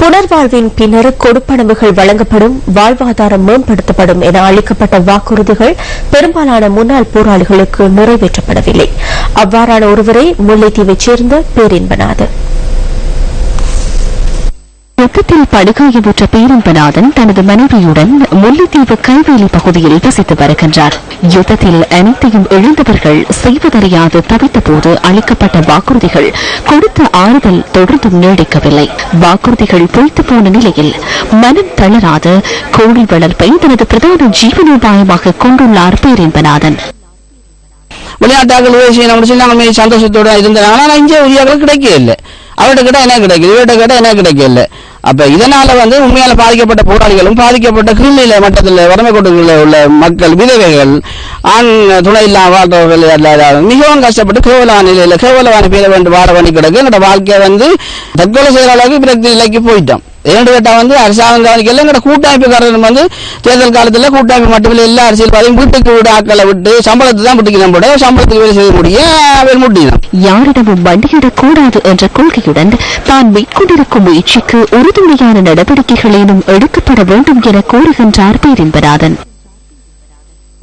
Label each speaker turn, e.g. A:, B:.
A: புனர்வாழ்வின் பின்னர் கொடுப்பனவுகள் வழங்கப்படும் வாழ்வாதாரம் மேம்படுத்தப்படும் என அளிக்கப்பட்ட வாக்குறுதிகள் பெரும்பாலான முன்னாள் போராளிகளுக்கு நிறைவேற்றப்படவில்லை. அவ்வாறான ஒருவரை முல்லைத்தீவைச் சேர்ந்த பேரின்பநாதன்
B: யுத்தத்தில் படுகாயமுற்ற பேரன்பநாதன் தனது மனைவியுடன் முல்லைத்தீவு கைவேலி பகுதியில் வசித்து வருகின்றார். யுத்தத்தில் அனைத்தையும் இழந்தவர்கள் செய்வதறியாது தவித்தபோது அளிக்கப்பட்ட வாக்குறுதிகள் கொடுத்த ஆறுதல் தொடர்ந்தும் நீடிக்கவில்லை. வாக்குறுதிகள் பொய்த்து போன நிலையில் மனம் தளராது கோழி வளர்ப்பை தனது பிரதான ஜீவனோபாயமாக கொண்டுள்ளார் பேரன்பநாதன்
C: விளையாட்டாக்கள் உதவி செய்யணும் முடிச்சு நாங்கள் சந்தோஷத்தோட இருந்தாங்க ஆனால் இங்கே உரியாக்கள் கிடைக்கவே இல்லை அவர்கிட்ட கேட்டால் என்ன கிடைக்குது? இவர்கிட்ட கேட்டால் என்ன கிடைக்கல அப்ப இதனால வந்து உண்மையால பாதிக்கப்பட்ட போராளிகளும் பாதிக்கப்பட்ட கீழ்நிலை மட்டத்தில் வறுமை கோட்டுகளில் உள்ள மக்கள் விதவைகள் ஆண் துணை இல்லாம வாழ்றவர்கள் மிகவும் கஷ்டப்பட்டு கேவலான நிலையில கேவலமான பேரை வந்து வாழ பண்ணி கிடக்கு. என்னோட வாழ்க்கையை வந்து தற்கொலை செய்கிற அளவுக்கு விரக்தி நிலைக்கு போயிட்டோம். இரண்டு கேட்டா வந்து அரசாங்கம் கவனிக்கல. எங்களோட கூட்டமைப்புக்காரர்கள் வந்து தேர்தல் காலத்துல கூட்டமைப்பு மட்டுமில்ல எல்லா அரசியல்வாதியும் வீட்டுக்கு வீடு ஆட்களை விட்டு சம்பளத்தை தான் விட்டுக்கு நம்ம சம்பளத்துக்கு வேலை செய்ய முடியும். வேலை முடியும்
B: யாரிடமும் என்ற கொள்கையுடன் தான் மேற்கொண்டிருக்கும் முயற்சிக்கு உறுதுணையான நடவடிக்கைகளேனும் எடுக்கப்பட வேண்டும் என கோருகின்றார் பேரின்பராதன்.